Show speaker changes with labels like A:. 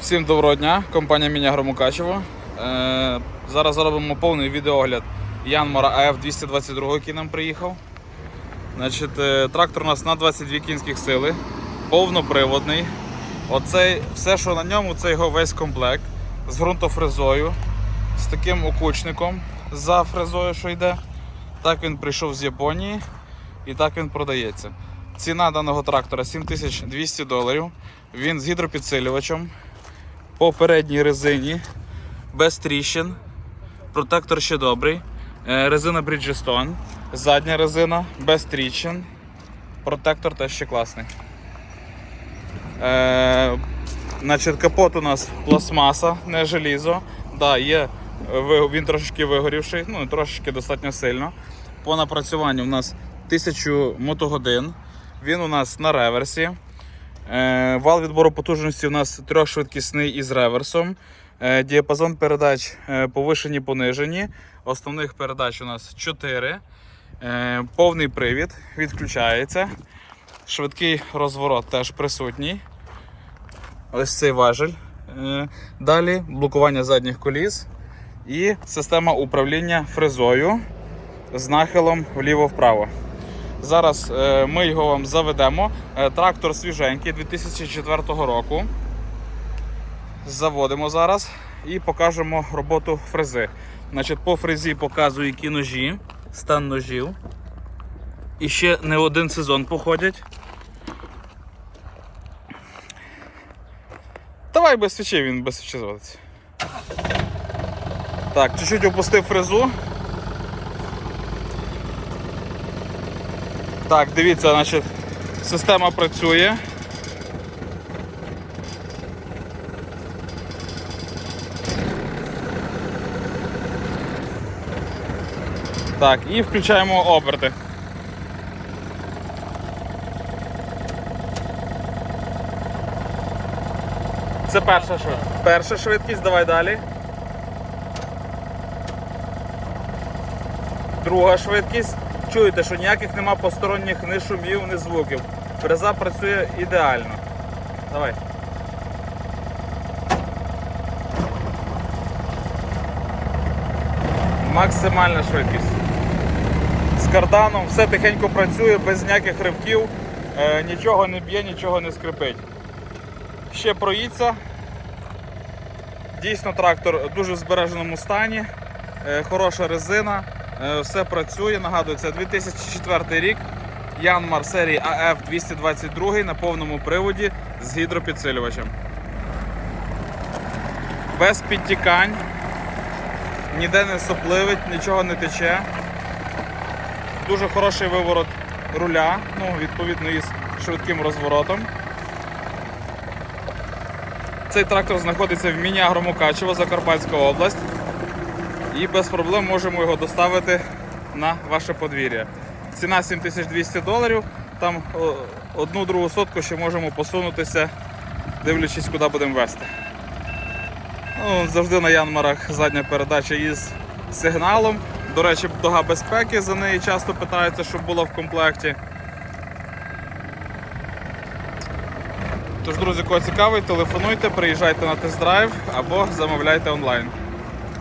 A: Всім доброго дня, компанія Міня Громукачево. Е, зараз зробимо повний відеогляд Янмара АФ 222, який нам приїхав. Значить, е, трактор у нас на 22 кінських сили, повноприводний. Оцей, все, що на ньому, це його весь комплект з ґрунтофрезою, з таким окучником за фрезою, що йде. Так він прийшов з Японії і так він продається. Ціна даного трактора 7200 доларів. Він з гідропідсилювачем по передній резині без тріщин. Протектор ще добрий. Е, Резина Bridgestone. Задня резина без тріщин. Протектор теж ще класний. Е, значить, капот у нас пластмаса, не желізо. Да, є, він трошечки вигорівший, ну трошечки достатньо сильно. По напрацюванню у нас 1000 мотогодин. Він у нас на реверсі. Е, Вал відбору потужності у нас трьохшвидкісний із реверсом. Е, Діапазон передач е, повишені, понижені. Основних передач у нас 4. Е, Повний привід відключається. Швидкий розворот теж присутній. Ось цей важель. Далі блокування задніх коліс і система управління фрезою з нахилом вліво-вправо. Зараз е, ми його вам заведемо. Е, трактор свіженький 2004 року. Заводимо зараз і покажемо роботу фрези. Значить, по фрезі показую, які ножі, стан ножів. І ще не один сезон походять. Давай без свічей, він без свічі зводиться. Так, чуть-чуть опустив фрезу. Так, дивіться, значить, система працює. Так, і включаємо оберти. Це перша швидкість. Перша швидкість, давай далі. Друга швидкість. Чуєте, що ніяких нема посторонніх ні шумів, ні звуків. Фреза працює ідеально. Давай. Максимальна швидкість. З карданом все тихенько працює, без ніяких ривків, е, нічого не б'є, нічого не скрипить. Ще проїться. Дійсно, трактор в дуже збереженому стані, е, хороша резина, все працює. Нагадую, це 2004 рік. Янмар серії АФ 222 на повному приводі з гідропідсилювачем. Без підтікань, ніде не сопливить, нічого не тече. Дуже хороший виворот руля, ну, відповідно із швидким розворотом. Цей трактор знаходиться в міні Агромукачево, Закарпатська область. І без проблем можемо його доставити на ваше подвір'я. Ціна 7200 доларів. Там одну другу сотку ще можемо посунутися, дивлячись, куди будемо вести. Ну, завжди на Янмарах задня передача із сигналом. До речі, дога безпеки за неї часто питаються, щоб була в комплекті. Тож, друзі, кого цікавий, телефонуйте, приїжджайте на тест-драйв або замовляйте онлайн.